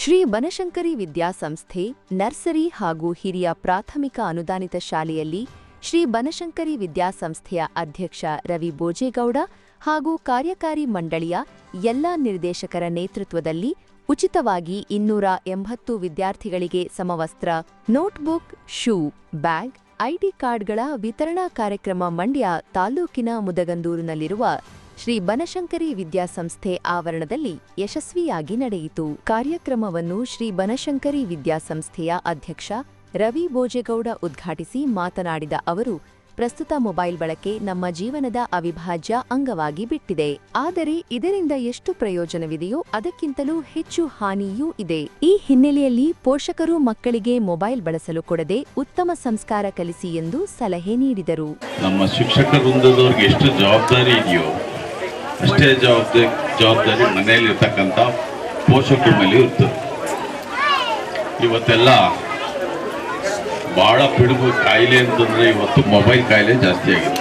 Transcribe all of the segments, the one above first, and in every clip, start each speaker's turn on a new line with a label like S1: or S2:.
S1: ಶ್ರೀ ಬನಶಂಕರಿ ವಿದ್ಯಾಸಂಸ್ಥೆ, ನರ್ಸರಿ ಹಾಗೂ ಹಿರಿಯ ಪ್ರಾಥಮಿಕ ಅನುದಾನಿತ ಶಾಲೆಯಲ್ಲಿ ಶ್ರೀ ಬನಶಂಕರಿ ವಿದ್ಯಾಸಂಸ್ಥೆಯ ಅಧ್ಯಕ್ಷ ರವಿ ಬೋಜೇಗೌಡ ಹಾಗೂ ಕಾರ್ಯಕಾರಿ ಮಂಡಳಿಯ ಎಲ್ಲಾ ನಿರ್ದೇಶಕರ ನೇತೃತ್ವದಲ್ಲಿ ಉಚಿತವಾಗಿ ಇನ್ನೂರ ಎಂಬತ್ತು ವಿದ್ಯಾರ್ಥಿಗಳಿಗೆ ಸಮವಸ್ತ್ರ, ನೋಟ್ಬುಕ್, ಶೂ, ಬ್ಯಾಗ್ ಐಡಿ ಕಾರ್ಡ್ಗಳ ವಿತರಣಾ ಕಾರ್ಯಕ್ರಮ ಮಂಡ್ಯ ತಾಲೂಕಿನ ಮುದಗಂದೂರಿನಲ್ಲಿರುವ ಶ್ರೀ ಬನಶಂಕರಿ ವಿದ್ಯಾಸಂಸ್ಥೆ ಆವರಣದಲ್ಲಿ ಯಶಸ್ವಿಯಾಗಿ ನಡೆಯಿತು. ಕಾರ್ಯಕ್ರಮವನ್ನು ಶ್ರೀ ಬನಶಂಕರಿ ವಿದ್ಯಾಸಂಸ್ಥೆಯ ಅಧ್ಯಕ್ಷ ರವಿ ಬೋಜೇಗೌಡ ಉದ್ಘಾಟಿಸಿ ಮಾತನಾಡಿದ ಅವರು, ಪ್ರಸ್ತುತ ಮೊಬೈಲ್ ಬಳಕೆ ನಮ್ಮ ಜೀವನದ ಅವಿಭಾಜ್ಯ ಅಂಗವಾಗಿ ಬಿಟ್ಟಿದೆ. ಆದರೆ ಇದರಿಂದ ಎಷ್ಟು ಪ್ರಯೋಜನವಿದೆಯೋ ಅದಕ್ಕಿಂತಲೂ ಹೆಚ್ಚು ಹಾನಿಯೂ ಇದೆ. ಈ ಹಿನ್ನೆಲೆಯಲ್ಲಿ ಪೋಷಕರು ಮಕ್ಕಳಿಗೆ ಮೊಬೈಲ್ ಬಳಸಲು ಕೊಡದೆ ಉತ್ತಮ ಸಂಸ್ಕಾರ ಕಲಿಸಿ ಎಂದು ಸಲಹೆ ನೀಡಿದರು.
S2: ನಮ್ಮ ಶಿಕ್ಷಕ ವೃಂದದವ್ರಿಗೆ ಎಷ್ಟು ಜವಾಬ್ದಾರಿ ಇದೆಯೋ ಅಷ್ಟೇ ಜವಾಬ್ದಾರಿ ಜವಾಬ್ದಾರಿ ಮನೆಯಲ್ಲಿರ್ತಕ್ಕಂಥ ಪೋಷಕರ ಮೇಲೆ ಇರ್ತದೆ ಇವತ್ತೆಲ್ಲ ಭಾಳ ಪಿಡುಗು ಕಾಯಿಲೆ ಅಂತಂದರೆ ಇವತ್ತು ಮೊಬೈಲ್ ಕಾಯಿಲೆ ಜಾಸ್ತಿ ಆಗಿದೆ.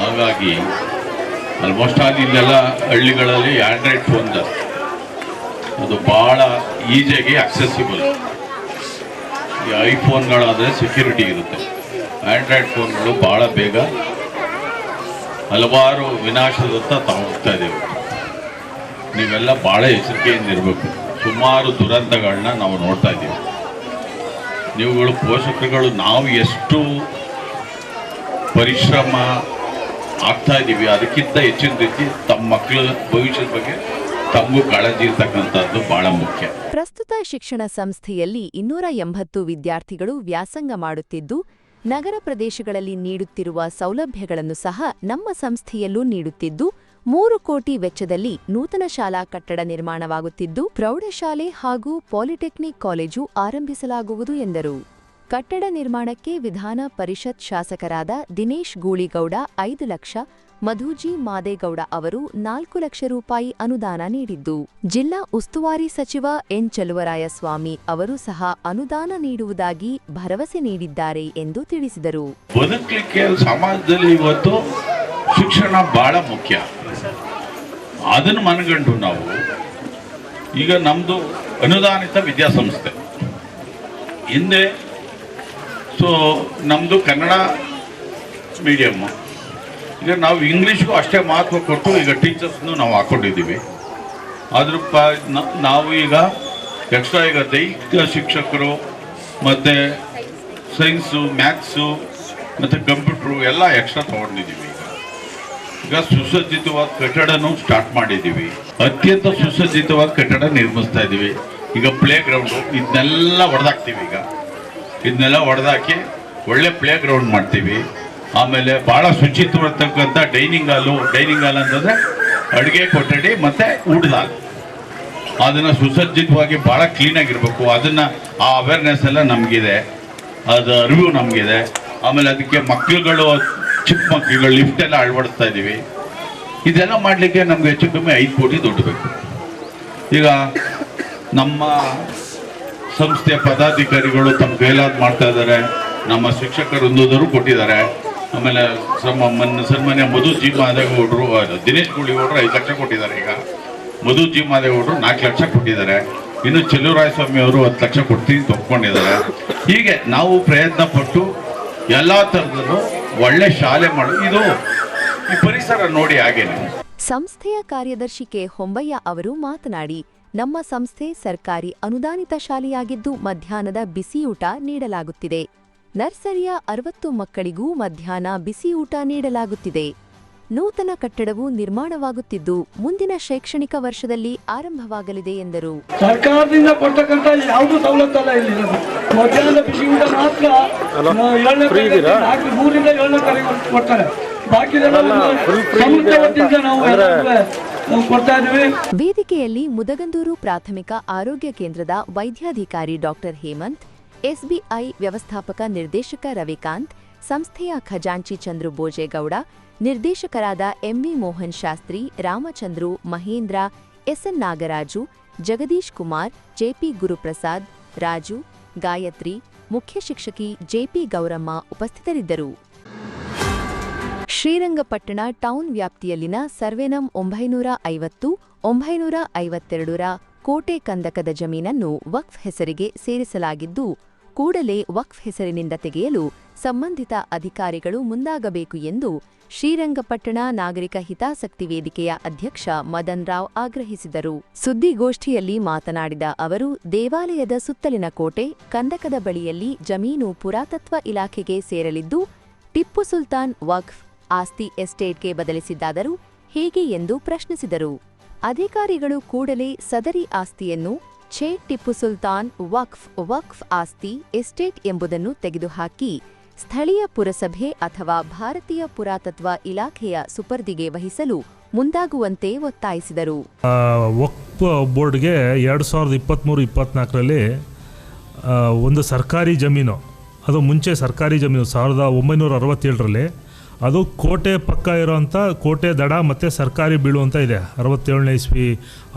S2: ಹಾಗಾಗಿ ಆಲ್ಮೋಸ್ಟ್ ಆಲ್ ಇಲ್ಲೆಲ್ಲ ಹಳ್ಳಿಗಳಲ್ಲಿ ಆಂಡ್ರಾಯ್ಡ್ ಫೋನ್ ಜಾಸ್ತಿ. ಅದು ಭಾಳ ಈಸಿಯಾಗಿ ಅಕ್ಸೆಸಿಬಲ್ ಈ ಐಫೋನ್ಗಳಾದರೆ ಸೆಕ್ಯೂರಿಟಿ ಇರುತ್ತೆ. ಆಂಡ್ರಾಯ್ಡ್ ಫೋನ್ಗಳು ಭಾಳ ಬೇಗ ಹಲವಾರು ವಿನಾಶದತ್ತ ತಾವು ಹೋಗ್ತಾ ಇದ್ದೇವೆ. ನೀವೆಲ್ಲ ಭಾಳ ಎಚ್ಚರಿಕೆಯಿಂದ ಇರಬೇಕು. ಸುಮಾರು ದುರಂತಗಳನ್ನ ನಾವು ನೋಡ್ತಾ ಇದ್ದೀವಿ. ನೀವುಗಳು ಪೋಷಕರುಗಳು, ನಾವು ಎಷ್ಟು ಪರಿಶ್ರಮ ಆಗ್ತಾ ಇದ್ದೀವಿ, ಅದಕ್ಕಿಂತ ಹೆಚ್ಚಿನ ರೀತಿ ತಮ್ಮ ಮಕ್ಕಳ ಭವಿಷ್ಯದ ಬಗ್ಗೆ ತಮಗೂ ಕಾಳಜಿ ಇರ್ತಕ್ಕಂಥದ್ದು ಬಹಳ ಮುಖ್ಯ.
S1: ಪ್ರಸ್ತುತ ಶಿಕ್ಷಣ ಸಂಸ್ಥೆಯಲ್ಲಿ ಇನ್ನೂರ ಎಂಬತ್ತು ವಿದ್ಯಾರ್ಥಿಗಳು ವ್ಯಾಸಂಗ ಮಾಡುತ್ತಿದ್ದು ನಗರ ಪ್ರದೇಶಗಳಲ್ಲಿ ನೀಡುತ್ತಿರುವ ಸೌಲಭ್ಯಗಳನ್ನು ಸಹ ನಮ್ಮ ಸಂಸ್ಥೆಯಲ್ಲೂ ನೀಡುತ್ತಿದ್ದು, ಮೂರು ಕೋಟಿ ವೆಚ್ಚದಲ್ಲಿ ನೂತನ ಶಾಲಾ ಕಟ್ಟಡ ನಿರ್ಮಾಣವಾಗುತ್ತಿದ್ದು, ಪ್ರೌಢಶಾಲೆ ಹಾಗೂ ಪಾಲಿಟೆಕ್ನಿಕ್ ಕಾಲೇಜು ಆರಂಭಿಸಲಾಗುವುದು ಎಂದರು. ಕಟ್ಟಡ ನಿರ್ಮಾಣಕ್ಕೆ ವಿಧಾನ ಪರಿಷತ್ ಶಾಸಕರಾದ ದಿನೇಶ್ ಗೂಳಿಗೌಡ ಐದು ಲಕ್ಷ ಮಧುಜಿ ಮಾದೇಗೌಡ ಅವರು ನಾಲ್ಕು ಲಕ್ಷ ರೂಪಾಯಿ ಅನುದಾನ ನೀಡಿದ್ದು. ಜಿಲ್ಲಾ ಉಸ್ತುವಾರಿ ಸಚಿವ ಎನ್ ಚಲುವರಾಯಸ್ವಾಮಿ ಅವರು ಸಹ ಅನುದಾನ ನೀಡುವುದಾಗಿ ಭರವಸೆ ನೀಡಿದ್ದಾರೆ ಎಂದು ತಿಳಿಸಿದರು.
S2: ಬದುಕಲಿಕ್ಕೆ ಸಮಾಜದಲ್ಲಿ ಇವತ್ತು ಶಿಕ್ಷಣ ಬಹಳ ಮುಖ್ಯ. ಅದನ್ನು ಮನಗಂಡು ನಾವು ಈಗ ನಮ್ಮದು ಅನುದಾನಿತ ವಿದ್ಯಾಸಂಸ್ಥೆ. ಹಿಂದೆ ಸೊ ನಮ್ಮದು ಕನ್ನಡ ಮೀಡಿಯಮ್ಮು ಈಗ ನಾವು ಇಂಗ್ಲೀಷ್ಗೂ ಅಷ್ಟೇ ಮಹತ್ವ ಕೊಟ್ಟು ಈಗ ಟೀಚರ್ಸ್ನು ನಾವು ಹಾಕ್ಕೊಂಡಿದ್ದೀವಿ ಅದ್ರ ನಾವು ಈಗ ಎಕ್ಸ್ಟ್ರಾ ಈಗ ದೈಹಿಕ ಶಿಕ್ಷಕರು, ಮತ್ತು ಸೈನ್ಸು ಮ್ಯಾಥ್ಸು ಮತ್ತು ಕಂಪ್ಯೂಟ್ರು ಎಲ್ಲ ಎಕ್ಸ್ಟ್ರಾ ತೊಗೊಂಡಿದ್ದೀವಿ ಈಗ. ಈಗ ಸುಸಜ್ಜಿತವಾದ ಕಟ್ಟಡನೂ ಸ್ಟಾರ್ಟ್ ಮಾಡಿದ್ದೀವಿ. ಅತ್ಯಂತ ಸುಸಜ್ಜಿತವಾದ ಕಟ್ಟಡ ನಿರ್ಮಿಸ್ತಾ ಇದ್ದೀವಿ. ಈಗ ಪ್ಲೇ ಗ್ರೌಂಡು ಇದನ್ನೆಲ್ಲ ಹೊಡೆದಾಕ್ತೀವಿ ಈಗ. ಇದನ್ನೆಲ್ಲ ಹೊಡೆದಾಕಿ ಒಳ್ಳೆ ಪ್ಲೇ ಗ್ರೌಂಡ್ ಮಾಡ್ತೀವಿ. ಆಮೇಲೆ ಭಾಳ ಶುಚಿತ್ವತಕ್ಕಂಥ ಡೈನಿಂಗ್ ಹಾಲು, ಡೈನಿಂಗ್ ಹಾಲ್ ಅಂತಂದರೆ ಅಡುಗೆ ಕೊಠಡಿ ಮತ್ತು ಊಟದ ಹಾಲು. ಅದನ್ನು ಸುಸಜ್ಜಿತವಾಗಿ ಭಾಳ ಕ್ಲೀನಾಗಿರಬೇಕು ಅದನ್ನು ಆ ಅವೇರ್ನೆಸ್ ಎಲ್ಲ ನಮಗಿದೆ. ಅದು ಅರಿವು ನಮಗಿದೆ. ಆಮೇಲೆ ಅದಕ್ಕೆ ಮಕ್ಕಳುಗಳು ಚಿಕ್ಕ ಮಕ್ಕಳುಗಳು ಲಿಫ್ಟ್ ಎಲ್ಲ ಅಳವಡಿಸ್ತಾ ಇದ್ದೀವಿ ಇದೆಲ್ಲ ಮಾಡಲಿಕ್ಕೆ ನಮ್ಗೆ ಹೆಚ್ಚು ಕಮ್ಮಿ ಐದು ಕೋಟಿ ದುಡ್ಡು ಬೇಕು. ಈಗ ನಮ್ಮ ಸಂಸ್ಥೆಯ ಪದಾಧಿಕಾರಿಗಳು ತಮ್ಮ ಕೈಲಾದ ಮಾಡ್ತಾ ಇದ್ದಾರೆ. ನಮ್ಮ ಶಿಕ್ಷಕರು ಕೊಟ್ಟಿದ್ದಾರೆ. ಆಮೇಲೆ ಸಮ ಮನ್ ಸನ್ಮಾನ್ಯ ಮಧು ಜಿ ಅದು ದಿನೇಶ್ ಗುಳಿಗೌಡರು ಐದು ಲಕ್ಷ ಕೊಟ್ಟಿದ್ದಾರೆ ಈಗ. ಮಧು ಜಿ ಮಾದೇಗೌಡರು ನಾಲ್ಕು ಲಕ್ಷ ಕೊಟ್ಟಿದ್ದಾರೆ. ಇನ್ನು ಚೆಲುವರಾಯಸ್ವಾಮಿ ಅವರು ಹತ್ತು ಲಕ್ಷ ಕೊಡ್ತೀನಿ ತಗೊಂಡಿದ್ದಾರೆ ಹೀಗೆ ನಾವು ಪ್ರಯತ್ನ ಪಟ್ಟು ಎಲ್ಲ ಥರದಲ್ಲೂ ಒಳ್ಳೆ ಶಾಲೆ ಮಾಡು ಇದು ಈ ಪರಿಸರ ನೋಡಿ ಹಾಗೇನೆ.
S1: ಸಂಸ್ಥೆಯ ಕಾರ್ಯದರ್ಶಿ ಕೆ. ಹೊಂಬಯ್ಯ ಅವರು ಮಾತನಾಡಿ, ನಮ್ಮ ಸಂಸ್ಥೆ ಸರ್ಕಾರಿ ಅನುದಾನಿತ ಶಾಲೆಯಾಗಿದ್ದು ಮಧ್ಯಾಹ್ನದ ಬಿಸಿಯೂಟ ನೀಡಲಾಗುತ್ತಿದೆ. ನರ್ಸರಿಯ ಅರವತ್ತು ಮಕ್ಕಳಿಗೂ ಮಧ್ಯಾಹ್ನ ಬಿಸಿಯೂಟ ನೀಡಲಾಗುತ್ತಿದೆ. ನೂತನ ಕಟ್ಟಡವು ನಿರ್ಮಾಣವಾಗುತ್ತಿದ್ದು ಮುಂದಿನ ಶೈಕ್ಷಣಿಕ ವರ್ಷದಲ್ಲಿ ಆರಂಭವಾಗಲಿದೆ ಎಂದರು.
S3: ಸರ್ಕಾರದಿಂದ ಕೊಟ್ಟಕ್ಕಂತ ಯಾವುದು ಸವಲತ್ತಲ್ಲ ಇಲ್ಲಿ. ಮಧ್ಯಾಹ್ನದ ಬಿಸಿ ಊಟ ಮಾತ್ರ ಮೂರಿಂದ ಏಳನೇ ತಾರೀಕು ಕೊಡ್ತಾರೆ. ಬಾಕಿ
S1: ವೇದಿಕೆಯಲ್ಲಿ ಮುದಗಂದೂರು ಪ್ರಾಥಮಿಕ ಆರೋಗ್ಯ ಕೇಂದ್ರದ ವೈದ್ಯಾಧಿಕಾರಿ ಡಾಕ್ಟರ್ ಹೇಮಂತ್ ಎಸ್ಬಿಐ ವ್ಯವಸ್ಥಾಪಕ ನಿರ್ದೇಶಕ ರವಿಕಾಂತ್, ಸಂಸ್ಥೆಯ ಖಜಾಂಚಿ ಚಂದ್ರು ಬೋಜೇಗೌಡ ನಿರ್ದೇಶಕರಾದ M V Mohan Shastri, Ramachandru, Mahendra, S N Nagaraju, Jagadish Kumar, J P Guruprasad, Raju, Gayatri, ಮುಖ್ಯ ಶಿಕ್ಷಕಿ ಜೆಪಿ ಗೌರಮ್ಮ ಉಪಸ್ಥಿತರಿದ್ದರು. ಶ್ರೀರಂಗಪಟ್ಟಣ ಟೌನ್ ವ್ಯಾಪ್ತಿಯಲ್ಲಿನ ಸರ್ವೆನಂ ಒಂಬೈನೂರ ಐವತ್ತು, ಒಂಬೈನೂರ ಐವತ್ತೆರಡರ ಕೋಟೆ ಕಂದಕದ ಜಮೀನನ್ನು ವಕ್ಫ್ ಹೆಸರಿಗೆ ಸೇರಿಸಲಾಗಿದ್ದು ಕೂಡಲೇ ವಕ್ಫ್ ಹೆಸರಿನಿಂದ ತೆಗೆಯಲು ಸಂಬಂಧಿತ ಅಧಿಕಾರಿಗಳು ಮುಂದಾಗಬೇಕು ಎಂದು ಶ್ರೀರಂಗಪಟ್ಟಣ ನಾಗರಿಕ ಹಿತಾಸಕ್ತಿ ವೇದಿಕೆಯ ಅಧ್ಯಕ್ಷ ಮದನ್ ರಾವ್ ಆಗ್ರಹಿಸಿದರು. ಸುದ್ದಿಗೋಷ್ಠಿಯಲ್ಲಿ ಮಾತನಾಡಿದ ಅವರು, ದೇವಾಲಯದ ಸುತ್ತಲಿನ ಕೋಟೆ, ಕಂದಕದ ಬಳಿಯಲ್ಲಿ ಜಮೀನು ಪುರಾತತ್ವ ಇಲಾಖೆಗೆ ಸೇರಲಿದ್ದು, ಟಿಪ್ಪು ಸುಲ್ತಾನ್ ವಕ್ಫ್ ಆಸ್ತಿ ಎಸ್ಟೇಟ್ಗೆ ಬದಲಿಸಿದ್ದಾದರೂ ಹೇಗೆ ಎಂದು ಪ್ರಶ್ನಿಸಿದರು. ಅಧಿಕಾರಿಗಳು ಕೂಡಲೇ ಸದರಿ ಆಸ್ತಿಯನ್ನು ಛೇ ಟಿಪ್ಪು ಸುಲ್ತಾನ್ ವಕ್ಫ್ ವಕ್ಫ್ ಆಸ್ತಿ ಎಸ್ಟೇಟ್ ಎಂಬುದನ್ನು ತೆಗೆದುಹಾಕಿ ಸ್ಥಳೀಯ ಪುರಸಭೆ ಅಥವಾ ಭಾರತೀಯ ಪುರಾತತ್ವ ಇಲಾಖೆಯ ಸುಪರ್ದಿಗೆ ವಹಿಸಲು ಮುಂದಾಗುವಂತೆ ಒತ್ತಾಯಿಸಿದರು.
S4: ವಕ್ಫ್ ಬೋರ್ಡ್ಗೆ ಎರಡು ಸಾವಿರದ ಇಪ್ಪತ್ತ್ಮೂರು ಇಪ್ಪತ್ತ್ನಾಲ್ಕರಲ್ಲಿ ಒಂದು ಸರ್ಕಾರಿ ಜಮೀನು, ಅದು ಮುಂಚೆ ಸರ್ಕಾರಿ ಜಮೀನು ಸಾವಿರದ ಒಂಬೈನೂರ ಅರವತ್ತೇಳರಲ್ಲಿ, ಅದು ಕೋಟೆ ಪಕ್ಕ ಇರೋವಂಥ ಕೋಟೆ ದಡ ಮತ್ತು ಸರ್ಕಾರಿ ಬೀಳುವಂಥ ಇದೆ, ಅರವತ್ತೇಳನೇ ಇಸ್ವಿ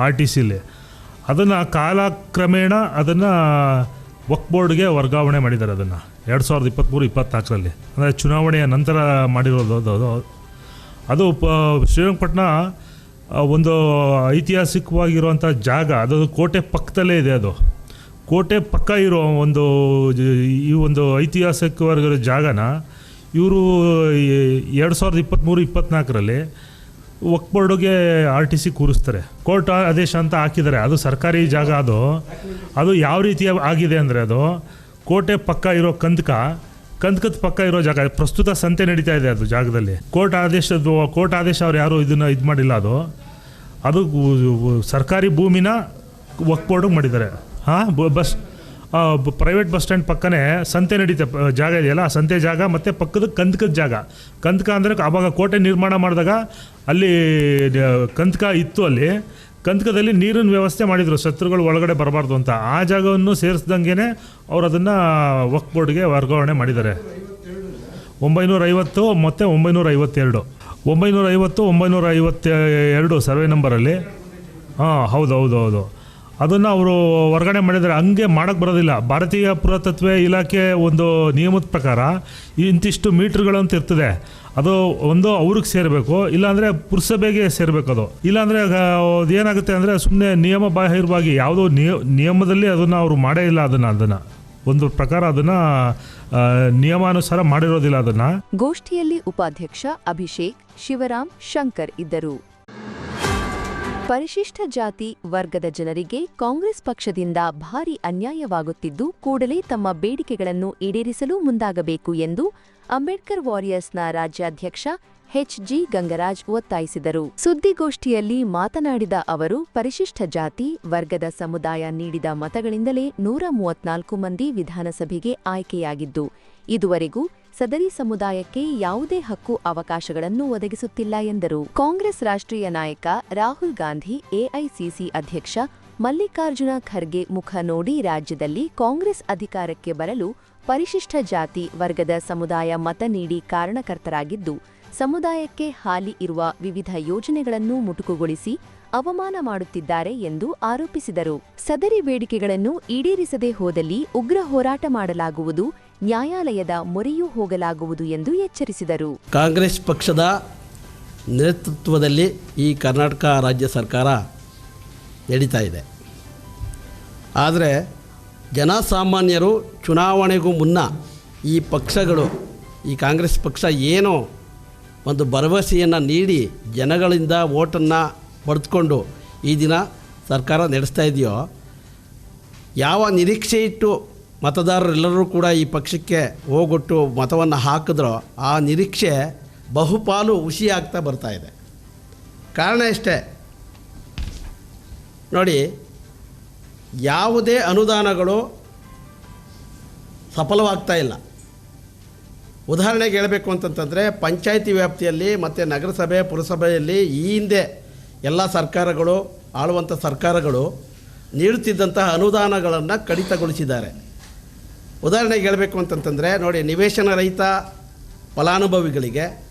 S4: ಆರ್ ಟಿ ಸಿಲಿ. ಅದನ್ನು ಕಾಲಕ್ರಮೇಣ ಅದನ್ನು ವಕ್ ಬೋರ್ಡ್ಗೆ ವರ್ಗಾವಣೆ ಮಾಡಿದ್ದಾರೆ ಅದನ್ನು. ಎರಡು ಸಾವಿರದ ಇಪ್ಪತ್ತ್ಮೂರು ಇಪ್ಪತ್ತ್ನಾಲ್ಕರಲ್ಲಿ ಅಂದರೆ ಚುನಾವಣೆಯ ನಂತರ ಮಾಡಿರೋದು ಅದು ಅದು ಪ ಶ್ರೀರಂಗಪಟ್ಟಣ ಒಂದು ಐತಿಹಾಸಿಕವಾಗಿರುವಂಥ ಜಾಗ, ಅದು ಕೋಟೆ ಪಕ್ಕದಲ್ಲೇ ಇದೆ ಅದು. ಕೋಟೆ ಪಕ್ಕ ಇರೋ ಒಂದು, ಈ ಒಂದು ಐತಿಹಾಸಿಕವಾಗಿರೋ ಜಾಗನ ಇವರು ಎರಡು ಸಾವಿರದ ಇಪ್ಪತ್ತ್ಮೂರು ಇಪ್ಪತ್ತ್ನಾಲ್ಕರಲ್ಲಿ ವಕ್ ಬೋರ್ಡ್ಗೆ ಆರ್ ಟಿ ಸಿ ಕೂರಿಸ್ತಾರೆ. ಕೋರ್ಟ್ ಆದೇಶ ಅಂತ ಹಾಕಿದ್ದಾರೆ. ಅದು ಸರ್ಕಾರಿ ಜಾಗ ಅದು. ಅದು ಯಾವ ರೀತಿ ಆಗಿದೆ ಅಂದರೆ ಅದು ಕೋಟೆ ಪಕ್ಕ ಇರೋ ಕಂದಕ, ಕಂದಕದ ಪಕ್ಕ ಇರೋ ಜಾಗ, ಪ್ರಸ್ತುತ ಸಂತೆ ನಡೀತಾ ಇದೆ ಅದು ಜಾಗದಲ್ಲಿ. ಕೋರ್ಟ್ ಆದೇಶದ್ದು ಕೋರ್ಟ್ ಆದೇಶ ಅವ್ರು ಯಾರು ಇದನ್ನು ಇದು ಮಾಡಿಲ್ಲ ಅದು. ಅದು ಸರ್ಕಾರಿ ಭೂಮಿನ ವಕ್ ಬೋರ್ಡಿಗೆ ಮಾಡಿದ್ದಾರೆ. ಹಾಂ ಬಸ್ ಪ್ರೈವೇಟ್ ಬಸ್ ಸ್ಟ್ಯಾಂಡ್ ಪಕ್ಕನೇ ಸಂತೆ ನಡೀತೆ ಜಾಗ ಇದೆಯಲ್ಲ, ಆ ಸಂತೆ ಜಾಗ ಮತ್ತು ಪಕ್ಕದ ಕಂದಕದ ಜಾಗ. ಕಂದಕ ಅಂದರೆ ಆವಾಗ ಕೋಟೆ ನಿರ್ಮಾಣ ಮಾಡಿದಾಗ ಅಲ್ಲಿ ಕಂದಕ ಇತ್ತು ಅಲ್ಲಿ. ಕಂದಕದಲ್ಲಿ ನೀರಿನ ವ್ಯವಸ್ಥೆ ಮಾಡಿದರು, ಶತ್ರುಗಳು ಒಳಗಡೆ ಬರಬಾರ್ದು ಅಂತ. ಆ ಜಾಗವನ್ನು ಸೇರಿಸ್ದಂಗೆ ಅವರು ಅದನ್ನು ವಕ್ ಬೋರ್ಡ್ಗೆ ವರ್ಗಾವಣೆ ಮಾಡಿದ್ದಾರೆ. ಒಂಬೈನೂರ ಐವತ್ತು ಮತ್ತು ಒಂಬೈನೂರ ಐವತ್ತೆರಡು ಒಂಬೈನೂರ ಐವತ್ತು ಒಂಬೈನೂರ ಐವತ್ತ ಎರಡು ಸರ್ವೆ ನಂಬರಲ್ಲಿ. ಹಾಂ, ಹೌದು ಹೌದು ಹೌದು. ಅದನ್ನು ಅವರು ಹೊರಗಡೆ ಮಾಡಿದರೆ ಹಂಗೆ ಮಾಡೋಕ್ಕೆ ಬರೋದಿಲ್ಲ. ಭಾರತೀಯ ಪುರಾತತ್ವ ಇಲಾಖೆ ಒಂದು ನಿಯಮದ ಪ್ರಕಾರ ಇಂತಿಷ್ಟು ಮೀಟ್ರ್ಗಳು ಅಂತ ಇರ್ತದೆ. ಅದು ಒಂದು ಅವ್ರಿಗೆ ಸೇರಬೇಕು, ಇಲ್ಲಾಂದರೆ ಪುರಸಭೆಗೆ ಸೇರಬೇಕು ಅದು. ಇಲ್ಲಾಂದರೆ ಅದೇನಾಗುತ್ತೆ ಅಂದರೆ ಸುಮ್ಮನೆ ನಿಯಮ ಬಾಹಿರವಾಗಿ ಯಾವುದೋ ನಿಯ, ನಿಯಮದಲ್ಲಿ ಅದನ್ನು ಅವರು ಮಾಡೇ ಇಲ್ಲ ಅದನ್ನು ಅದನ್ನು. ಒಂದು ಪ್ರಕಾರ ಅದನ್ನು ನಿಯಮಾನುಸಾರ ಮಾಡಿರೋದಿಲ್ಲ ಅದನ್ನು.
S1: ಗೋಷ್ಠಿಯಲ್ಲಿ ಉಪಾಧ್ಯಕ್ಷ ಅಭಿಷೇಕ್ ಶಿವರಾಮ್ ಶಂಕರ್ ಇದ್ದರು. ಪರಿಶಿಷ್ಟ ಜಾತಿ ವರ್ಗದ ಜನರಿಗೆ ಕಾಂಗ್ರೆಸ್ ಪಕ್ಷದಿಂದ ಭಾರಿ ಅನ್ಯಾಯವಾಗುತ್ತಿದ್ದು, ಕೂಡಲೇ ತಮ್ಮ ಬೇಡಿಕೆಗಳನ್ನು ಈಡೇರಿಸಲು ಮುಂದಾಗಬೇಕು ಎಂದು ಅಂಬೇಡ್ಕರ್ ವಾರಿಯರ್ಸ್ನ ರಾಜ್ಯಾಧ್ಯಕ್ಷ ಎಚ್ಜಿ ಗಂಗರಾಜ್ ಒತ್ತಾಯಿಸಿದರು. ಸುದ್ದಿಗೋಷ್ಠಿಯಲ್ಲಿ ಮಾತನಾಡಿದ ಅವರು, ಪರಿಶಿಷ್ಟ ಜಾತಿ ವರ್ಗದ ಸಮುದಾಯ ನೀಡಿದ ಮತಗಳಿಂದಲೇ ನೂರ ಮೂವತ್ನಾಲ್ಕು ಮಂದಿ ವಿಧಾನಸಭೆಗೆ ಆಯ್ಕೆಯಾಗಿದ್ದು, ಇದುವರೆಗೂ ಸದರಿ ಸಮುದಾಯಕ್ಕೆ ಯಾವುದೇ ಹಕ್ಕು ಅವಕಾಶಗಳನ್ನು ಒದಗಿಸುತ್ತಿಲ್ಲ ಎಂದರು. ಕಾಂಗ್ರೆಸ್ ರಾಷ್ಟ್ರೀಯ ನಾಯಕ ರಾಹುಲ್ ಗಾಂಧಿ, ಎಐಸಿಸಿ ಅಧ್ಯಕ್ಷ ಮಲ್ಲಿಕಾರ್ಜುನ ಖರ್ಗೆ ಮುಖ ನೋಡಿ ರಾಜ್ಯದಲ್ಲಿ ಕಾಂಗ್ರೆಸ್ ಅಧಿಕಾರಕ್ಕೆ ಬರಲು ಪರಿಶಿಷ್ಟ ಜಾತಿ ವರ್ಗದ ಸಮುದಾಯ ಮತ ನೀಡಿ ಕಾರಣಕರ್ತರಾಗಿದ್ದು, ಸಮುದಾಯಕ್ಕೆ ಹಾಲಿ ಇರುವ ವಿವಿಧ ಯೋಜನೆಗಳನ್ನು ಮುಟುಕುಗೊಳಿಸಿ ಅವಮಾನ ಮಾಡುತ್ತಿದ್ದಾರೆ ಎಂದು ಆರೋಪಿಸಿದರು. ಸದರಿ ಬೇಡಿಕೆಗಳನ್ನು ಈಡೇರಿಸದೇ ಹೋದಲ್ಲಿ ಉಗ್ರ ಹೋರಾಟ ಮಾಡಲಾಗುವುದು ನ್ಯಾಯಾಲಯದ ಮೊರೆಯೂ ಹೋಗಲಾಗುವುದು ಎಂದು ಎಚ್ಚರಿಸಿದರು.
S5: ಕಾಂಗ್ರೆಸ್ ಪಕ್ಷದ ನೇತೃತ್ವದಲ್ಲಿ ಈ ಕರ್ನಾಟಕ ರಾಜ್ಯ ಸರ್ಕಾರ ನಡೀತಾ ಇದೆ. ಆದರೆ ಜನಸಾಮಾನ್ಯರು ಚುನಾವಣೆಗೂ ಮುನ್ನ ಈ ಪಕ್ಷಗಳು, ಈ ಕಾಂಗ್ರೆಸ್ ಪಕ್ಷ ಏನೋ ಒಂದು ಭರವಸೆಯನ್ನು ನೀಡಿ ಜನಗಳಿಂದ ಓಟನ್ನು ಪಡೆದುಕೊಂಡು ಈ ದಿನ ಸರ್ಕಾರ ನಡೆಸ್ತಾ ಇದೆಯೋ, ಯಾವ ನಿರೀಕ್ಷೆ ಇಟ್ಟು ಮತದಾರರೆಲ್ಲರೂ ಕೂಡ ಈ ಪಕ್ಷಕ್ಕೆ ಹೋಗೊಟ್ಟು ಮತವನ್ನು ಹಾಕಿದ್ರೋ ಆ ನಿರೀಕ್ಷೆ ಬಹುಪಾಲು ಹುಸಿಯಾಗ್ತಾ ಬರ್ತಾ ಇದೆ. ಕಾರಣ ಇಷ್ಟೇ ನೋಡಿ, ಯಾವುದೇ ಅನುದಾನಗಳು ಸಫಲವಾಗ್ತಾ ಇಲ್ಲ. ಉದಾಹರಣೆಗೆ ಹೇಳಬೇಕು ಅಂತಂತಂದರೆ, ಪಂಚಾಯಿತಿ ವ್ಯಾಪ್ತಿಯಲ್ಲಿ ಮತ್ತು ನಗರಸಭೆ, ಪುರಸಭೆಯಲ್ಲಿ ಈ ಹಿಂದೆ ಎಲ್ಲ ಸರ್ಕಾರಗಳು ಆಳುವಂಥ ಸರ್ಕಾರಗಳು ನೀಡುತ್ತಿದ್ದಂತಹ ಅನುದಾನಗಳನ್ನು ಕಡಿತಗೊಳಿಸಿದ್ದಾರೆ. ಉದಾಹರಣೆಗೆ ಹೇಳಬೇಕು ಅಂತಂತಂದರೆ, ನೋಡಿ, ನಿವೇಶನ ರಹಿತ ಫಲಾನುಭವಿಗಳಿಗೆ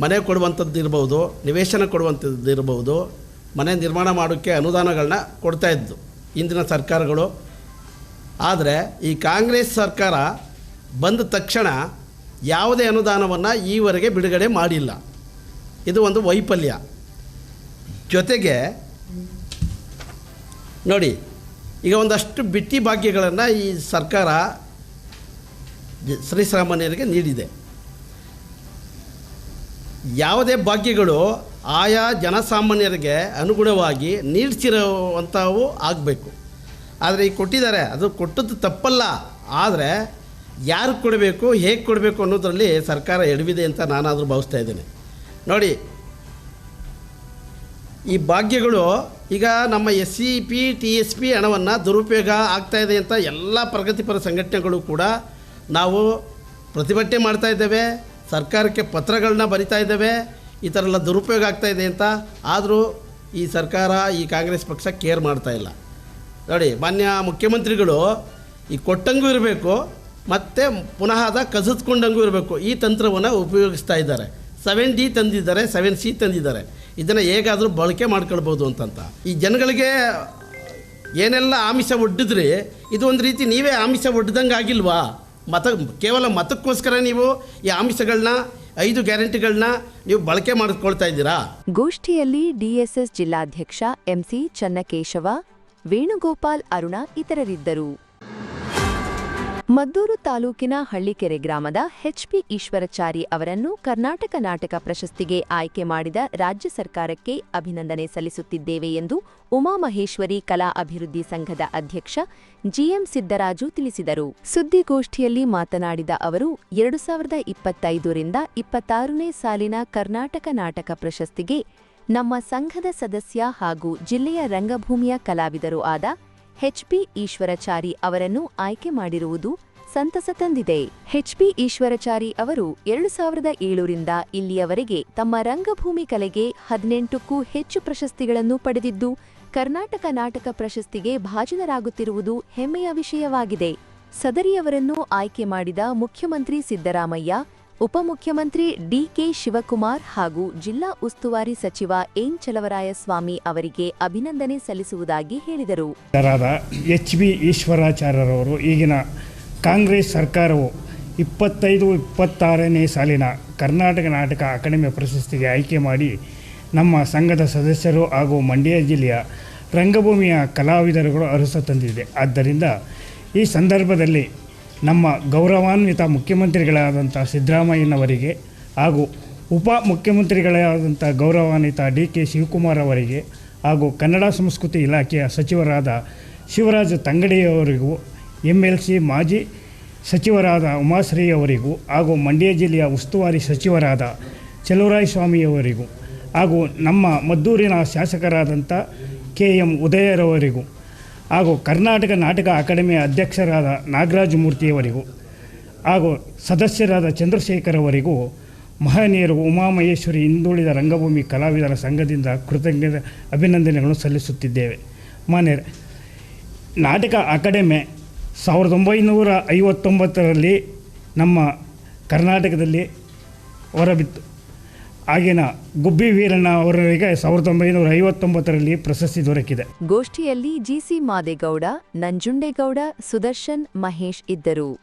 S5: ಮನೆ ಕೊಡುವಂಥದ್ದು ಇರ್ಬೋದು, ನಿವೇಶನ ಕೊಡುವಂಥದ್ದು ಇರ್ಬೋದು, ಮನೆ ನಿರ್ಮಾಣ ಮಾಡೋಕ್ಕೆ ಅನುದಾನಗಳನ್ನ ಕೊಡ್ತಾಯಿದ್ದು ಇಂದಿನ ಸರ್ಕಾರಗಳು. ಆದರೆ ಈ ಕಾಂಗ್ರೆಸ್ ಸರ್ಕಾರ ಬಂದ ತಕ್ಷಣ ಯಾವುದೇ ಅನುದಾನವನ್ನು ಈವರೆಗೆ ಬಿಡುಗಡೆ ಮಾಡಿಲ್ಲ. ಇದು ಒಂದು ವೈಫಲ್ಯ. ಜೊತೆಗೆ, ನೋಡಿ, ಈಗ ಒಂದಷ್ಟು ಬಿಟ್ಟಿ ಭಾಗ್ಯಗಳನ್ನು ಈ ಸರ್ಕಾರ ಶ್ರೀಸಾಮಾನ್ಯರಿಗೆ ನೀಡಿದೆ. ಯಾವುದೇ ಭಾಗ್ಯಗಳು ಆಯಾ ಜನಸಾಮಾನ್ಯರಿಗೆ ಅನುಗುಣವಾಗಿ ನೀಡ್ಸಿರುವಂಥವು ಆಗಬೇಕು. ಆದರೆ ಈಗ ಕೊಟ್ಟಿದ್ದಾರೆ, ಅದು ಕೊಟ್ಟದ್ದು ತಪ್ಪಲ್ಲ. ಆದರೆ ಯಾರು ಕೊಡಬೇಕು, ಹೇಗೆ ಕೊಡಬೇಕು ಅನ್ನೋದರಲ್ಲಿ ಸರ್ಕಾರ ಎಡವಿದೆ ಅಂತ ನಾನಾದರೂ ಭಾವಿಸ್ತಾ ಇದ್ದೇನೆ. ನೋಡಿ, ಈ ಭಾಗ್ಯಗಳು ಈಗ ನಮ್ಮ S C P T S P ಹಣವನ್ನು ದುರುಪಯೋಗ ಆಗ್ತಾಯಿದೆ ಅಂತ ಎಲ್ಲ ಪ್ರಗತಿಪರ ಸಂಘಟನೆಗಳು ಕೂಡ ನಾವು ಪ್ರತಿಭಟನೆ ಮಾಡ್ತಾ ಇದ್ದೇವೆ, ಸರ್ಕಾರಕ್ಕೆ ಪತ್ರಗಳನ್ನ ಬರಿತಾ ಇದ್ದೇವೆ, ಈ ಥರ ಎಲ್ಲ ದುರುಪಯೋಗ ಆಗ್ತಾ ಇದೆ ಅಂತ. ಆದರೂ ಈ ಸರ್ಕಾರ, ಈ ಕಾಂಗ್ರೆಸ್ ಪಕ್ಷ ಕೇರ್ ಮಾಡ್ತಾ ಇಲ್ಲ. ನೋಡಿ, ಮಾನ್ಯ ಮುಖ್ಯಮಂತ್ರಿಗಳು ಈ ಕೊಟ್ಟಂಗೂ ಇರಬೇಕು, ಮತ್ತು ಪುನಃ ಅದ ಕಸಿದ್ಕೊಂಡಂಗೂ ಇರಬೇಕು. ಈ ತಂತ್ರವನ್ನು ಉಪಯೋಗಿಸ್ತಾ ಇದ್ದಾರೆ. ಸೆವೆನ್ ಡಿ ತಂದಿದ್ದಾರೆ ಸೆವೆನ್ ಸಿ ತಂದಿದ್ದಾರೆ. ಇದನ್ನು ಹೇಗಾದರೂ ಬಳಕೆ ಮಾಡ್ಕೊಳ್ಬೋದು ಅಂತಂತ. ಈ ಜನಗಳಿಗೆ ಏನೆಲ್ಲ ಆಮಿಷ ಒಡ್ಡಿದ್ರಿ, ಇದು ಒಂದು ರೀತಿ ನೀವೇ ಆಮಿಷ ಒಡ್ದಂಗೆ ಆಗಿಲ್ವಾ ಮತ, ಕೇವಲ ಮತಕ್ಕೋಸ್ಕರ ನೀವು ಈ ಆಮಿಷಗಳನ್ನ ಐದು ಗ್ಯಾರಂಟಿಗಳನ್ನ ನೀವು ಬಳಕೆ ಮಾಡಿಕೊಳ್ತಾ ಇದ್ದೀರಾ?
S1: ಗೋಷ್ಠಿಯಲ್ಲಿ ಡಿಎಸ್ಎಸ್ ಜಿಲ್ಲಾಧ್ಯಕ್ಷ ಎಂಸಿ ಚನ್ನಕೇಶವ, ವೇಣುಗೋಪಾಲ್ ಅರುಣ ಇತರರಿದ್ದರು. ಮದ್ದೂರು ತಾಲೂಕಿನ ಹಳ್ಳಿಕೆರೆ ಗ್ರಾಮದ ಎಚ್ಪಿ ಈಶ್ವರಚಾರಿ ಅವರನ್ನು ಕರ್ನಾಟಕ ನಾಟಕ ಪ್ರಶಸ್ತಿಗೆ ಆಯ್ಕೆ ಮಾಡಿದ ರಾಜ್ಯ ಸರ್ಕಾರಕ್ಕೆ ಅಭಿನಂದನೆ ಸಲ್ಲಿಸುತ್ತಿದ್ದೇವೆ ಎಂದು ಉಮಾಮಹೇಶ್ವರಿ ಕಲಾ ಅಭಿವೃದ್ಧಿ ಸಂಘದ ಅಧ್ಯಕ್ಷ ಜಿಎಂ ಸಿದ್ದರಾಜು ತಿಳಿಸಿದರು. ಸುದ್ದಿಗೋಷ್ಠಿಯಲ್ಲಿ ಮಾತನಾಡಿದ ಅವರು, ಎರಡು ಸಾವಿರದ ಇಪ್ಪತ್ತೈದರಿಂದ ಇಪ್ಪತ್ತಾರನೇ ಸಾಲಿನ ಕರ್ನಾಟಕ ನಾಟಕ ಪ್ರಶಸ್ತಿಗೆ ನಮ್ಮ ಸಂಘದ ಸದಸ್ಯ ಹಾಗೂ ಜಿಲ್ಲೆಯ ರಂಗಭೂಮಿಯ ಕಲಾವಿದರು ಆದ ಎಚ್ಪಿ ಈಶ್ವರಚಾರಿ ಅವರನ್ನು ಆಯ್ಕೆ ಮಾಡಿರುವುದು ಸಂತಸ ತಂದಿದೆ. ಎಚ್ಪಿ ಈಶ್ವರಚಾರಿ ಅವರು ಎರಡು ಸಾವಿರದ ಏಳರಿಂದ ಇಲ್ಲಿಯವರೆಗೆ ತಮ್ಮ ರಂಗಭೂಮಿ ಕಲೆಗೆ ಹದಿನೆಂಟಕ್ಕೂ ಹೆಚ್ಚು ಪ್ರಶಸ್ತಿಗಳನ್ನು ಪಡೆದಿದ್ದು, ಕರ್ನಾಟಕ ನಾಟಕ ಪ್ರಶಸ್ತಿಗೆ ಭಾಜನರಾಗುತ್ತಿರುವುದು ಹೆಮ್ಮೆಯ ವಿಷಯವಾಗಿದೆ. ಸದರಿಯವರನ್ನು ಆಯ್ಕೆ ಮಾಡಿದ ಮುಖ್ಯಮಂತ್ರಿ ಸಿದ್ದರಾಮಯ್ಯ ಉಪಮುಖ್ಯಮಂತ್ರಿ ಡಿಕೆ ಶಿವಕುಮಾರ್ ಹಾಗೂ ಜಿಲ್ಲಾ ಉಸ್ತುವಾರಿ ಸಚಿವ ಎನ್ ಚಲವರಾಯಸ್ವಾಮಿ ಅವರಿಗೆ ಅಭಿನಂದನೆ ಸಲ್ಲಿಸುವುದಾಗಿ ಹೇಳಿದರು.
S6: ಎಚ್ ಬಿ ಈಶ್ವರಾಚಾರ್ಯರವರು ಈಗಿನ ಕಾಂಗ್ರೆಸ್ ಸರ್ಕಾರವು ಇಪ್ಪತ್ತೈದು, ಇಪ್ಪತ್ತಾರನೇ ಸಾಲಿನ ಕರ್ನಾಟಕ ನಾಟಕ ಅಕಾಡೆಮಿ ಪ್ರಶಸ್ತಿಗೆ ಆಯ್ಕೆ ಮಾಡಿ ನಮ್ಮ ಸಂಘದ ಸದಸ್ಯರು ಹಾಗೂ ಮಂಡ್ಯ ಜಿಲ್ಲೆಯ ರಂಗಭೂಮಿಯ ಕಲಾವಿದರುಗಳು ಅರಸ ತಂದಿದೆ. ಆದ್ದರಿಂದ ಈ ಸಂದರ್ಭದಲ್ಲಿ ನಮ್ಮ ಗೌರವಾನ್ವಿತ ಮುಖ್ಯಮಂತ್ರಿಗಳಾದಂಥ ಸಿದ್ದರಾಮಯ್ಯನವರಿಗೆ ಹಾಗೂ ಉಪ ಮುಖ್ಯಮಂತ್ರಿಗಳಾದಂಥ ಗೌರವಾನ್ವಿತ ಡಿ ಕೆ ಶಿವಕುಮಾರ್ ಅವರಿಗೆ ಹಾಗೂ ಕನ್ನಡ ಸಂಸ್ಕೃತಿ ಇಲಾಖೆಯ ಸಚಿವರಾದ ಶಿವರಾಜ ತಂಗಡಿಯವರಿಗೂ ಎಂ ಎಲ್ ಸಿ ಮಾಜಿ ಸಚಿವರಾದ ಉಮಾಶ್ರೀ ಅವರಿಗೂ ಹಾಗೂ ಮಂಡ್ಯ ಜಿಲ್ಲೆಯ ಉಸ್ತುವಾರಿ ಸಚಿವರಾದ ಚಲುವರಾಯ ಸ್ವಾಮಿಯವರಿಗೂ ಹಾಗೂ ನಮ್ಮ ಮದ್ದೂರಿನ ಶಾಸಕರಾದಂಥ ಕೆ ಎಂ ಉದಯರವರಿಗೂ ಹಾಗೂ ಕರ್ನಾಟಕ ನಾಟಕ ಅಕಾಡೆಮಿಯ ಅಧ್ಯಕ್ಷರಾದ ನಾಗರಾಜ ಮೂರ್ತಿಯವರಿಗೂ ಹಾಗೂ ಸದಸ್ಯರಾದ ಚಂದ್ರಶೇಖರ್ ಅವರಿಗೂ ಮಹನೀಯರು ಉಮಾಮಹೇಶ್ವರಿ ಹಿಂದುಳಿದ ರಂಗಭೂಮಿ ಕಲಾವಿದರ ಸಂಘದಿಂದ ಕೃತಜ್ಞತೆ ಅಭಿನಂದನೆಗಳನ್ನು ಸಲ್ಲಿಸುತ್ತಿದ್ದೇವೆ. ಮಾನ್ಯರೇ, ನಾಟಕ ಅಕಾಡೆಮಿ ಸಾವಿರದ ಒಂಬೈನೂರ ಐವತ್ತೊಂಬತ್ತರಲ್ಲಿ ನಮ್ಮ ಕರ್ನಾಟಕದಲ್ಲಿ ಹೊರಬಿತ್ತು. ಆಗಿನ ಗುಬ್ಬಿ ವೀರಣ್ಣ ಅವರಿಗೆ ಸಾವಿರದ ಒಂಬೈನೂರ ಐವತ್ತೊಂಬತ್ತರಲ್ಲಿ ಪ್ರಶಸ್ತಿ ದೊರಕಿದೆ.
S1: ಗೋಷ್ಠಿಯಲ್ಲಿ ಜಿಸಿ ಮಾದೇಗೌಡ, ನಂಜುಂಡೇಗೌಡ, ಸುದರ್ಶನ್, ಮಹೇಶ್ ಇದ್ದರು.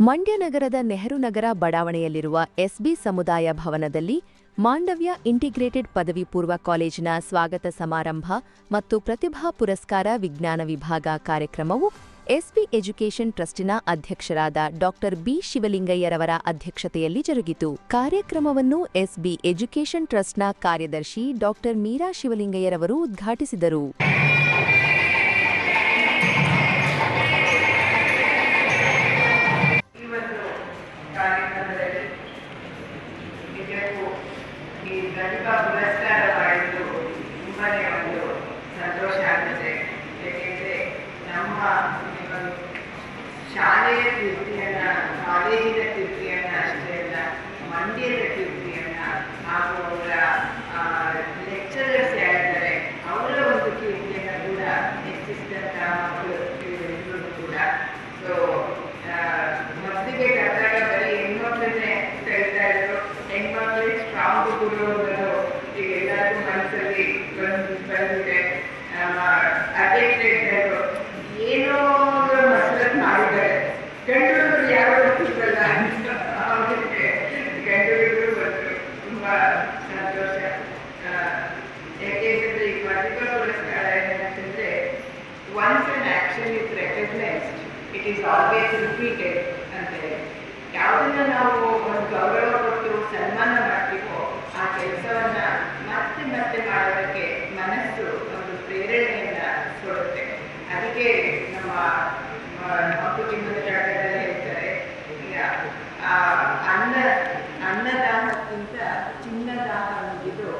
S1: ಮಂಡ್ಯ ನಗರದ ನೆಹರು ನಗರ ಬಡಾವಣೆಯಲ್ಲಿರುವ ಎಸ್ಬಿ ಸಮುದಾಯ ಭವನದಲ್ಲಿ ಮಾಂಡವ್ಯ ಇಂಟಿಗ್ರೇಟೆಡ್ ಪದವಿ ಪೂರ್ವ ಕಾಲೇಜಿನ ಸ್ವಾಗತ ಸಮಾರಂಭ ಮತ್ತು ಪ್ರತಿಭಾ ಪುರಸ್ಕಾರ ವಿಜ್ಞಾನ ವಿಭಾಗ ಕಾರ್ಯಕ್ರಮವು ಎಸ್ಬಿ ಎಜುಕೇಷನ್ ಟ್ರಸ್ಟಿನ ಅಧ್ಯಕ್ಷರಾದ ಡಾಕ್ಟರ್ ಬಿ ಶಿವಲಿಂಗಯ್ಯರವರ ಅಧ್ಯಕ್ಷತೆಯಲ್ಲಿ ಜರುಗಿತು. ಕಾರ್ಯಕ್ರಮವನ್ನು ಎಸ್ಬಿ ಎಜುಕೇಷನ್ ಟ್ರಸ್ಟ್ನ ಕಾರ್ಯದರ್ಶಿ ಡಾಕ್ಟರ್ ಮೀರಾ ಶಿವಲಿಂಗಯ್ಯರವರು ಉದ್ಘಾಟಿಸಿದರು
S7: ಈ ಒಂದು ಕಾರ್ಯಕ್ರಮದಲ್ಲಿ ನಿಜಕ್ಕೂ ಈ ಪ್ರತಿಭಾ ಪುರಸ್ಕಾರ ಮಾಡಿದ್ದು ತುಂಬಾನೇ ಒಂದು ಸಂತೋಷ ಆಗುತ್ತೆ ಏಕೆಂದರೆ ನಮ್ಮ ಈ ಒಂದು ಶಾಲೆಯ ಕೀರ್ತಿಯನ್ನ ಕಾಲೇಜಿನ ಕೀರ್ತಿಯನ್ನ ಅಷ್ಟೇ ಅಲ್ಲ ಮಂಡ್ಯದ ಕೀರ್ತಿಯನ್ನ ಹಾಗೂ ಅವರ ಲೆಕ್ಚರರ್ಸ್ ಯಾರಿದ್ದಾರೆ ಅವರ ಒಂದು ಕೀರ್ತಿಯನ್ನ ಕೂಡ ಹೆಚ್ಚಿಸಿದಂತಹ ಮಕ್ಕಳು ಇವರೆಲ್ಲರೂ ಕೂಡ ಸೊ ಮೊದಲಿಗೆ ಕನ್ನಡ ಬರೀ ಹೆಣ್ಮಕ್ಳನ್ನೇ ಕಲಿತಾ ಇದ್ರು ಹೆಣ್ಮಕ್ಳೇ ಸ್ಟ್ರಾಂಗ್ ಕೊಡುವುದನ್ನು ಈಗ ಎಲ್ಲರಿಗೂ ಮನಸ್ಸಲ್ಲಿ ಬಂದು ಬಂದಿದೆ ಅಡಿಕ್ಟೆಡ್ ಏನೋ ಮಕ್ಕಳನ್ನು ಮಾಡಿದ್ದಾರೆ ಗಂಡು ಯಾರು ಗೊತ್ತಿಲ್ಲ ಅವ್ರಿಗೆ ಗಂಡು ಬಂದರು ತುಂಬ ಸಂತೋಷ ರಿಪೀಟೆಡ್ ಅಂತ ಹೇಳಿ ಯಾವುದನ್ನ ನಾವು ಒಂದು ಗೌರವ ಕೊಟ್ಟು ಸನ್ಮಾನ ಮಾಡ್ತೀವೋ ಆ ಕೆಲಸವನ್ನ ಮತ್ತೆ ಮತ್ತೆ ಮಾಡೋದಕ್ಕೆ ಮನಸ್ಸು ಒಂದು ಪ್ರೇರಣೆಯನ್ನ ಕೊಡುತ್ತೆ. ಅದಕ್ಕೆ ನಮ್ಮ ಕುಟುಂಬದ ಜಾಗದಲ್ಲಿ ಹೇಳ್ತಾರೆ, ಈಗ ಅನ್ನ ಅನ್ನದಾಹಕ್ಕಿಂತ ಚಿನ್ನದಾಹ ಅನ್ನೋದು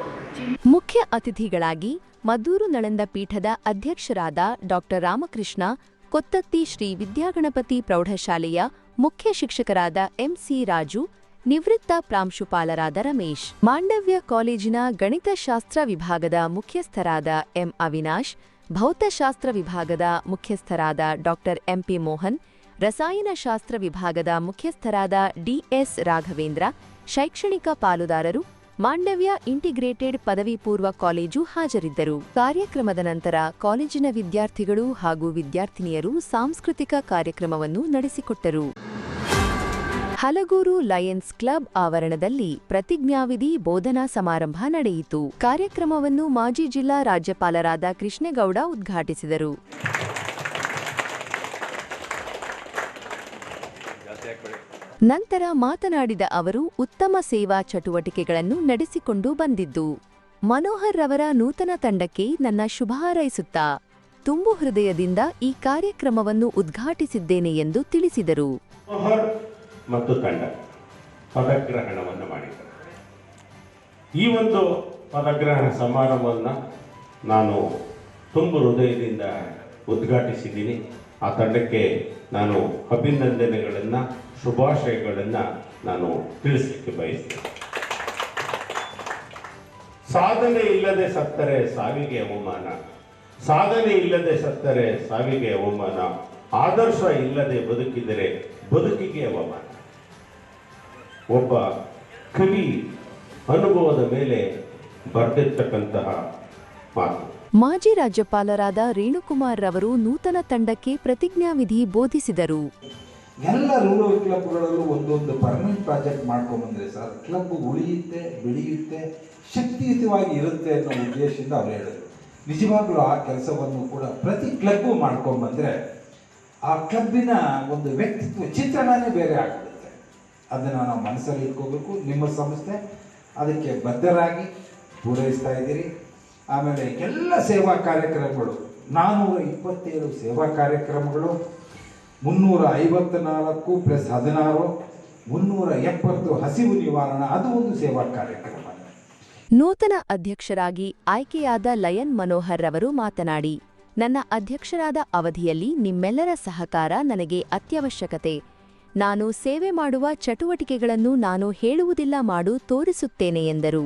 S1: ಮುಖ್ಯ ಅತಿಥಿಗಳಾಗಿ ಮದ್ದೂರು ನಳಂದ ಪೀಠದ ಅಧ್ಯಕ್ಷರಾದ ಡಾಕ್ಟರ್ ರಾಮಕೃಷ್ಣ ಕೊತ್ತತ್ತಿ ಶ್ರೀ ವಿದ್ಯಾಗಣಪತಿ ಪ್ರೌಢಶಾಲೆಯ ಮುಖ್ಯ ಶಿಕ್ಷಕರಾದ ಎಂಸಿ ರಾಜು, ನಿವೃತ್ತ ಪ್ರಾಂಶುಪಾಲರಾದ ರಮೇಶ್, ಮಾಂಡವ್ಯ ಕಾಲೇಜಿನ ಗಣಿತಶಾಸ್ತ್ರ ವಿಭಾಗದ ಮುಖ್ಯಸ್ಥರಾದ ಎಂ ಅವಿನಾಶ್, ಭೌತಶಾಸ್ತ್ರ ವಿಭಾಗದ ಮುಖ್ಯಸ್ಥರಾದ ಡಾಕ್ಟರ್ ಎಂಪಿ ಮೋಹನ್, ರಸಾಯನಶಾಸ್ತ್ರ ವಿಭಾಗದ ಮುಖ್ಯಸ್ಥರಾದ ಡಿಎಸ್ ರಾಘವೇಂದ್ರ, ಶೈಕ್ಷಣಿಕ ಪಾಲುದಾರರು ಮಾಂಡವ್ಯ ಇಂಟಿಗ್ರೇಟೆಡ್ ಪದವಿ ಪೂರ್ವ ಕಾಲೇಜು ಹಾಜರಿದ್ದರು. ಕಾರ್ಯಕ್ರಮದ ನಂತರ ಕಾಲೇಜಿನ ವಿದ್ಯಾರ್ಥಿಗಳು ಹಾಗೂ ವಿದ್ಯಾರ್ಥಿನಿಯರು ಸಾಂಸ್ಕೃತಿಕ ಕಾರ್ಯಕ್ರಮವನ್ನು ನಡೆಸಿಕೊಟ್ಟರು. ಹಲಗೂರು ಲಯನ್ಸ್ ಕ್ಲಬ್ ಆವರಣದಲ್ಲಿ ಪ್ರತಿಜ್ಞಾವಿಧಿ ಬೋಧನಾ ಸಮಾರಂಭ ನಡೆಯಿತು. ಕಾರ್ಯಕ್ರಮವನ್ನು ಮಾಜಿ ಜಿಲ್ಲಾ ರಾಜ್ಯಪಾಲರಾದ ಕೃಷ್ಣೇಗೌಡ ಉದ್ಘಾಟಿಸಿದರು. ನಂತರ ಮಾತನಾಡಿದ ಅವರು, ಉತ್ತಮ ಸೇವಾ ಚಟುವಟಿಕೆಗಳನ್ನು ನಡೆಸಿಕೊಂಡು ಬಂದಿದ್ದು, ಮನೋಹರ್ ರವರ ನೂತನ ತಂಡಕ್ಕೆ ನನ್ನ ಶುಭ ಹಾರೈಸುತ್ತಾ, ತುಂಬು ಹೃದಯದಿಂದ ಈ ಕಾರ್ಯಕ್ರಮವನ್ನು ಉದ್ಘಾಟಿಸಿದ್ದೇನೆ ಎಂದು ತಿಳಿಸಿದರು.
S8: ಮತ್ತು ತಂಡ ಪದಗ್ರಹಣವನ್ನು ಮಾಡಿದ್ದಾರೆ ಈ ಒಂದು ಪದಗ್ರಹಣ ಸಮಾರಂಭವನ್ನು ನಾನು ತುಂಬು ಹೃದಯದಿಂದ ಉದ್ಘಾಟಿಸಿದ್ದೀನಿ. ಆ ತಂಡಕ್ಕೆ ನಾನು ಅಭಿನಂದನೆಗಳನ್ನು ಶುಭಾಶಯಗಳನ್ನು ನಾನು ತಿಳಿಸ್ಲಿಕ್ಕೆ ಬಯಸ್ತೇನೆ. ಸಾಧನೆ ಇಲ್ಲದೆ ಸತ್ತರೆ ಸಾವಿಗೆ ಅವಮಾನ. ಸಾಧನೆ ಇಲ್ಲದೆ ಸತ್ತರೆ ಸಾವಿಗೆ ಅವಮಾನ. ಆದರ್ಶ ಇಲ್ಲದೆ ಬದುಕಿದರೆ ಬದುಕಿಗೆ ಅವಮಾನ. ಒಬ್ಬ ಕವಿ ಅನುಭವದ ಮೇಲೆ ಬರೆದಿರ್ತಕ್ಕಂತಹ ಮಾತು.
S1: ಮಾಜಿ ರಾಜ್ಯಪಾಲರಾದ ರೇಣುಕುಮಾರ್ ರವರು ನೂತನ ತಂಡಕ್ಕೆ ಪ್ರತಿಜ್ಞಾವಿಧಿ ಬೋಧಿಸಿದರು.
S9: ಎಲ್ಲ ರೂರಲ್ ಕ್ಲಬ್ಗಳಲ್ಲೂ ಒಂದೊಂದು ಪರ್ಮನೆಂಟ್ ಪ್ರಾಜೆಕ್ಟ್ ಮಾಡ್ಕೊಂಡ್ಬಂದ್ರೆ ಸರ್ ಕ್ಲಬ್ ಉಳಿಯುತ್ತೆ, ಬೆಳೆಯುತ್ತೆ, ಶಕ್ತಿಯುತವಾಗಿ ಇರುತ್ತೆ ಅನ್ನೋ ಉದ್ದೇಶದಿಂದ ಅವ್ರು ಹೇಳಿದ್ರು. ನಿಜವಾಗ್ಲೂ ಆ ಕೆಲಸವನ್ನು ಕೂಡ ಪ್ರತಿ ಕ್ಲಬ್ಬು ಮಾಡ್ಕೊಂಬಂದ್ರೆ ಆ ಕ್ಲಬ್ಬಿನ ಒಂದು ವ್ಯಕ್ತಿತ್ವ ಚಿತ್ರಣನೇ ಬೇರೆ ಆಗಿಬಿಡುತ್ತೆ. ಅದನ್ನು ನಾವು ಮನಸ್ಸಲ್ಲಿ ಇಟ್ಕೋಬೇಕು, ನಿಮ್ಮ ಸಂಸ್ಥೆ ಅದಕ್ಕೆ ಬದ್ಧರಾಗಿ ಪೂರೈಸ್ತಾ ಇದ್ದೀರಿ. ಆಮೇಲೆ ಎಲ್ಲ ಸೇವಾ ಕಾರ್ಯಕ್ರಮಗಳು ನಾನ್ನೂರ ಇಪ್ಪತ್ತೇಳು ಸೇವಾ ಕಾರ್ಯಕ್ರಮಗಳು ಮುನ್ನೂರ ಐವತ್ತ ನಾಲ್ಕು ಪ್ಲಸ್ ಹದಿನಾರು ಮುನ್ನೂರ ಎಪ್ಪತ್ತು ಹಸಿವು ನಿವಾರಣಾ, ಅದು ಒಂದು ಸೇವಾ ಕಾರ್ಯಕ್ರಮ.
S1: ನೂತನ ಅಧ್ಯಕ್ಷರಾಗಿ ಆಯ್ಕೆಯಾದ ಲಯನ್ ಮನೋಹರ್ ರವರು ಮಾತನಾಡಿ, ನನ್ನ ಅಧ್ಯಕ್ಷರಾದ ಅವಧಿಯಲ್ಲಿ ನಿಮ್ಮೆಲ್ಲರ ಸಹಕಾರ ನನಗೆ ಅತ್ಯವಶ್ಯಕತೆ. ನಾನು ಸೇವೆ ಮಾಡುವ ಚಟುವಟಿಕೆಗಳನ್ನು ನಾನು ಹೇಳುವುದಿಲ್ಲ ಮಾಡು ತೋರಿಸುತ್ತೇನೆ ಎಂದರು.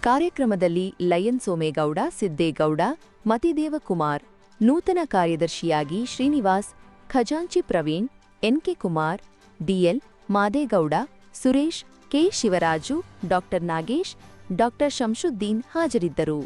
S1: ಕಾರ್ಯಕ್ರಮದಲ್ಲಿ ಲಯನ್ ಸೋಮೇಗೌಡ, ಸಿದ್ದೇಗೌಡ, ಮತಿದೇವಕುಮಾರ್, ನೂತನ ಕಾರ್ಯದರ್ಶಿಯಾಗಿ ಶ್ರೀನಿವಾಸ್ ಖಜಾಂಚಿ Praveen N K Kumar D L Madegowda Suresh K. Shivaraju doctor Nagesh doctor Shamsuddin ಹಾಜರಿದ್ದರು.